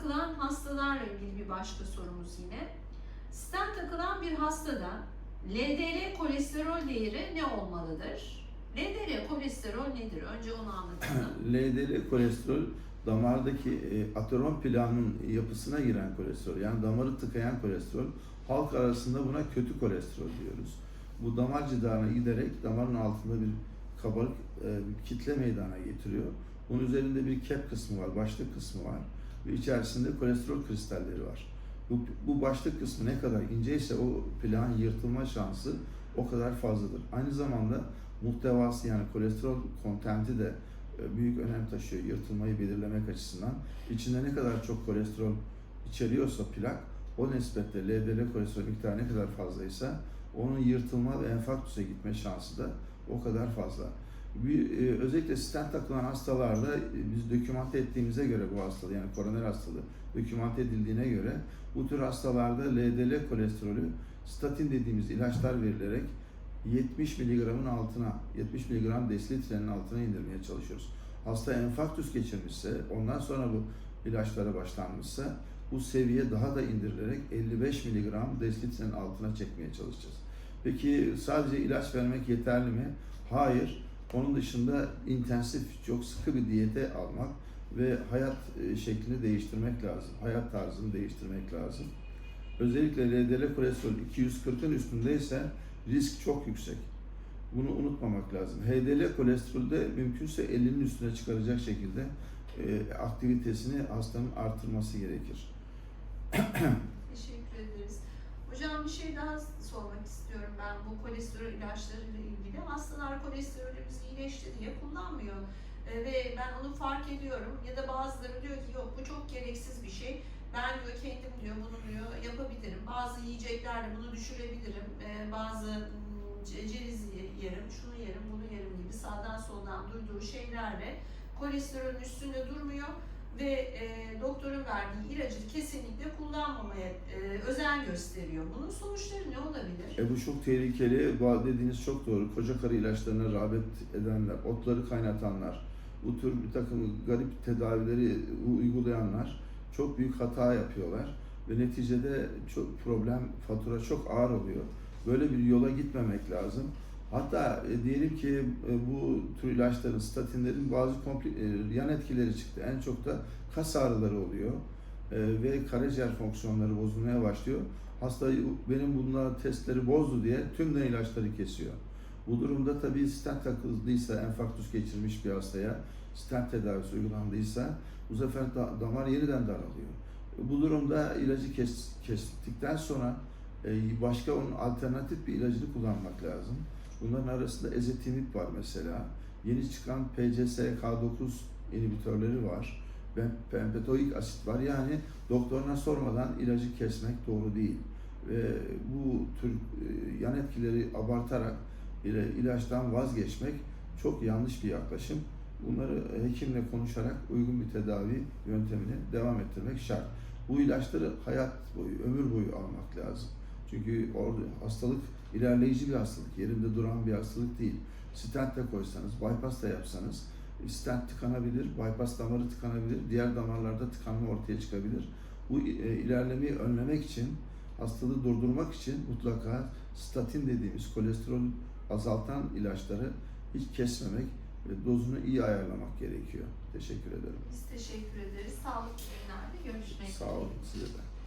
takılan hastalarla ilgili bir başka sorumuz yine. Stent takılan bir hastada LDL kolesterol değeri ne olmalıdır? LDL kolesterol nedir? Önce onu anlatalım. LDL kolesterol damardaki e, ateron plağının yapısına giren kolesterol yani damarı tıkayan kolesterol halk arasında buna kötü kolesterol diyoruz. Bu damar cidarına giderek damarın altında bir kabarık e, bir kitle meydana getiriyor. Bunun üzerinde bir kep kısmı var, başlık kısmı var ve içerisinde kolesterol kristalleri var. Bu, bu başlık kısmı ne kadar inceyse o plağın yırtılma şansı o kadar fazladır. Aynı zamanda muhtevası yani kolesterol kontenti de e, büyük önem taşıyor yırtılmayı belirlemek açısından. İçinde ne kadar çok kolesterol içeriyorsa plak o nispetle LDL kolesterol miktarı ne kadar fazlaysa onun yırtılma ve enfarktüse gitme şansı da o kadar fazla. Bir, e, özellikle stent takılan hastalarda e, biz dokümante ettiğimize göre bu hastalığı yani koroner hastalığı dokümante edildiğine göre bu tür hastalarda LDL kolesterolü statin dediğimiz ilaçlar verilerek 70 miligramın altına, 70 miligram desilitrenin altına indirmeye çalışıyoruz. Hasta enfarktüs geçirmişse, ondan sonra bu ilaçlara başlanmışsa bu seviye daha da indirilerek 55 miligram desilitrenin altına çekmeye çalışacağız. Peki sadece ilaç vermek yeterli mi? Hayır. Onun dışında intensif, çok sıkı bir diyete almak ve hayat e, şeklini değiştirmek lazım. Hayat tarzını değiştirmek lazım. Özellikle LDL kolesterol 240'ın üstündeyse risk çok yüksek. Bunu unutmamak lazım. HDL kolesterol de mümkünse 50'nin üstüne çıkaracak şekilde e, aktivitesini hastanın artırması gerekir. Teşekkür ederiz. Hocam bir şey daha sormak istiyorum ben bu kolesterol ilaçlarıyla ilgili. Hastalar kolesterolümüz iyileşti diye kullanmıyor. Ee, ve ben onu fark ediyorum. Ya da bazıları diyor ki yok bu çok gereksiz bir şey. Ben diyor kendim diyor bunu diyor yapabilirim. Bazı yiyeceklerle bunu düşürebilirim. Ee, bazı ce- ceviz ye- yerim, şunu yerim, bunu yerim gibi sağdan soldan duyduğu şeylerle kolesterolün üstünde durmuyor ve e, doktorun verdiği ilacı kesinlikle kullanmamaya e, özen gösteriyor. Bunun sonuçları ne olabilir? E bu çok tehlikeli. Dediğiniz çok doğru. Koca karı ilaçlarına rağbet edenler, otları kaynatanlar, bu tür bir takım garip tedavileri uygulayanlar çok büyük hata yapıyorlar ve neticede çok problem, fatura çok ağır oluyor. Böyle bir yola gitmemek lazım. Hatta e, diyelim ki e, bu tür ilaçların, statinlerin bazı kompli- e, yan etkileri çıktı. En çok da kas ağrıları oluyor e, ve karaciğer fonksiyonları bozulmaya başlıyor. Hasta benim bunlar testleri bozdu diye tümden ilaçları kesiyor. Bu durumda tabii stent takıldıysa, enfarktüs geçirmiş bir hastaya stent tedavisi uygulandıysa bu sefer da- damar yeniden daralıyor. Bu durumda ilacı kes, kestikten sonra e, başka onun alternatif bir ilacını kullanmak lazım. Bunların arasında ezetimip var mesela. Yeni çıkan PCSK9 inhibitörleri var. ve Pempetoik asit var. Yani doktoruna sormadan ilacı kesmek doğru değil. Ve bu tür e, yan etkileri abartarak ilaçtan vazgeçmek çok yanlış bir yaklaşım. Bunları hekimle konuşarak uygun bir tedavi yöntemini devam ettirmek şart. Bu ilaçları hayat boyu, ömür boyu almak lazım. Çünkü orada hastalık ilerleyici bir hastalık, yerinde duran bir hastalık değil. Stent de koysanız, bypass da yapsanız stent tıkanabilir, bypass damarı tıkanabilir, diğer damarlarda tıkanma ortaya çıkabilir. Bu e, ilerlemeyi önlemek için, hastalığı durdurmak için mutlaka statin dediğimiz kolesterol azaltan ilaçları hiç kesmemek ve dozunu iyi ayarlamak gerekiyor. Teşekkür ederim. Biz teşekkür ederiz. Sağlıklı günlerde görüşmek Sağ olun size de.